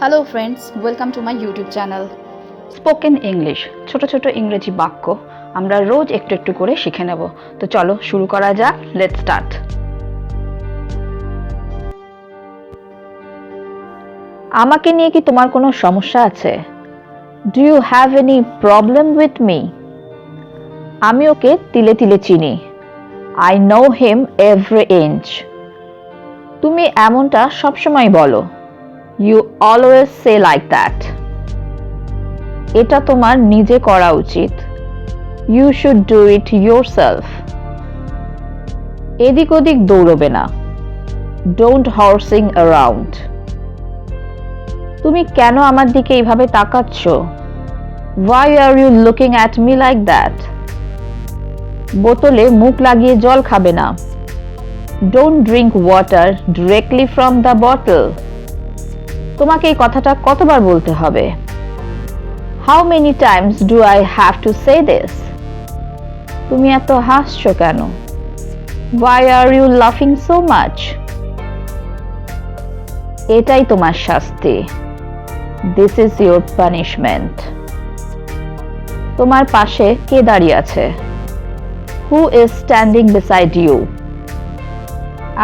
Hello friends welcome to my YouTube channel spoken English ছোট ছোট ইংরেজি বাক্য আমরা রোজ একটু একটু করে শিখে নেব। তো চলো শুরু করা যাক। লেট স্টার্ট আমাকে নিয়ে কি তোমার কোনো সমস্যা আছে? Do you have any problem with me আমি ওকে তিলে তিলে চিনি। I know him every inch তুমি এমনটা সবসময় বলো। You always say like that এটা তোমার নিজে করা উচিত। You should do it yourself এদিক ওদিক দৌড়বে না। ডোন্ট হর্সিং অ্যারাউন্ড তুমি কেন আমার দিকে এইভাবে তাকাচ্ছ? Why are you looking at me like that বোতলে মুখ লাগিয়ে জল খাবে না। Don't drink water directly from the bottle তোমাকে এই কথাটা কতবার বলতে হবে? How many times do I have to say this তুমি এত হাসছো কেন? ওয়াই আর ইউ লাফিং সো মাচ এটাই তোমার শাস্তি। দিস ইজ ইউর পানিশমেন্ট তোমার পাশে কে দাঁড়িয়ে আছে? Who is standing beside you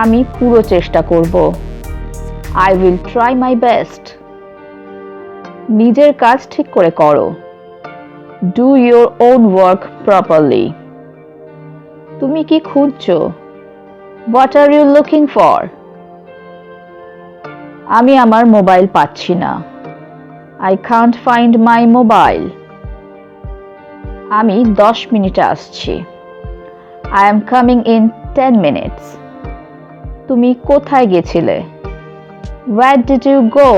আমি পুরো চেষ্টা করব। I will try my best নিজের কাজ ঠিক করে করো। Do your own work properly তুমি কি খুঁজছো? What are you looking for আমি আমার মোবাইল পাচ্ছি না। I can't find my mobile আমি দশ মিনিটে আসছি। I am coming in ten minutes তুমি কোথায় গেছিলে? হোয়ার ডিড ইউ গো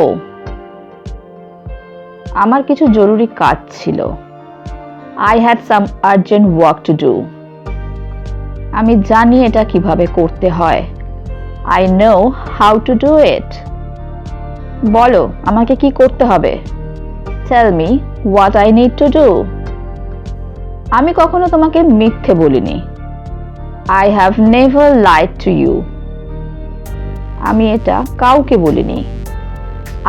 আমার কিছু জরুরি কাজ ছিল। I had some urgent work to do আমি জানি এটা কীভাবে করতে হয়। I know how to do it বলো, আমাকে কি করতে হবে? Tell me what I need to do আমি কখনো তোমাকে মিথ্যে বলিনি। I have never lied to you আমি এটা কাউকে বলিনি।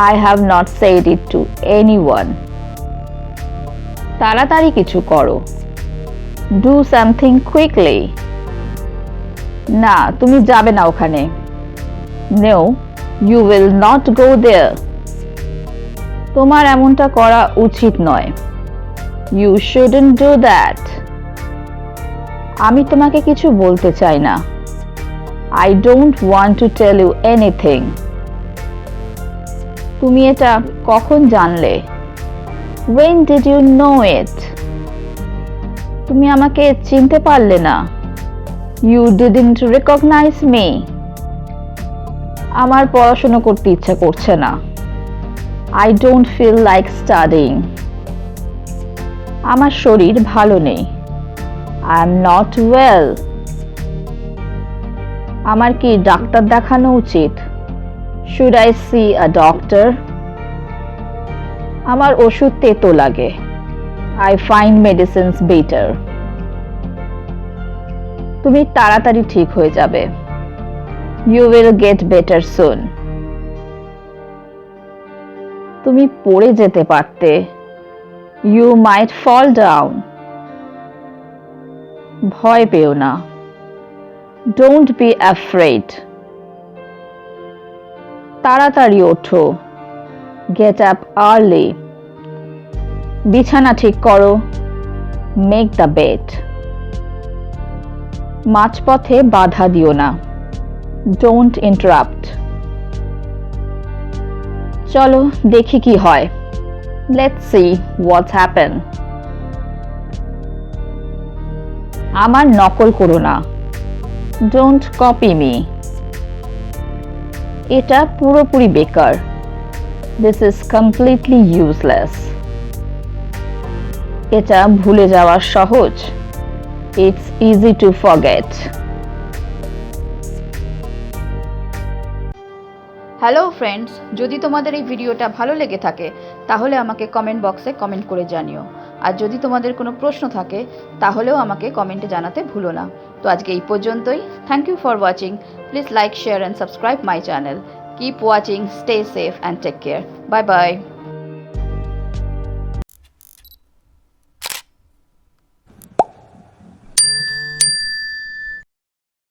I have not said it to anyone তাড়াতাড়ি কিছু করো। ডু সামথিং কুইকলি না, তুমি যাবে না ওখানে। No you will not go there তোমার এমনটা করা উচিত নয়। ইউ শুডন্ট ডু দ্যাট আমি তোমাকে কিছু বলতে চাই না। I don't want to tell you anything তুমি এটা কখন জানলে? When did you know it তুমি আমাকে চিনতে পারলে না। ইউ ডিডন্ট রেকগনাইজ মি আমার পড়াশোনা করতে ইচ্ছা করছে না। I don't feel like studying আমার শরীর ভালো নেই। আই এম নট ওয়েল আমার কি ডাক্তার দেখানো উচিত? Should I see a doctor আমার ওষুধ তেতো লাগে। আই ফাইন্ড মেডিসিনস বেটার তুমি তাড়াতাড়ি ঠিক হয়ে যাবে। You will get better soon তুমি পড়ে যেতে পারতে। ইউ মাইট ফল ডাউন ভয় পেও না। ডোন্ট বি অ্যাফ্রেড তাড়াতাড়ি ওঠো। গেট আপ আর্লি বিছানা ঠিক করো। মেক দ্য বেড মাঝপথে বাধা দিও না। ডোন্ট ইন্টারাপ্ট চলো দেখি কি হয়। লেটস সি হোয়াটস হ্যাপেন আমার নকল করো না। ডোন্ট কপি মি এটা পুরোপুরি বেকার। দিস ইজ কমপ্লিটলি ইউজলেস এটা ভুলে যাওয়া সহজ। It's easy to forget hello friends যদি তোমাদের এই ভিডিওটা ভালো লেগে থাকে, তাহলে আমাকে কমেন্ট বক্সে কমেন্ট করে জানিও। আর যদি তোমাদের কোনো প্রশ্ন থাকে, তাহলেও আমাকে কমেন্টে জানাতে ভুলো না। তো আজকে এই পর্যন্তই। Thank you for watching please like share and subscribe my channel keep watching stay safe and take care bye bye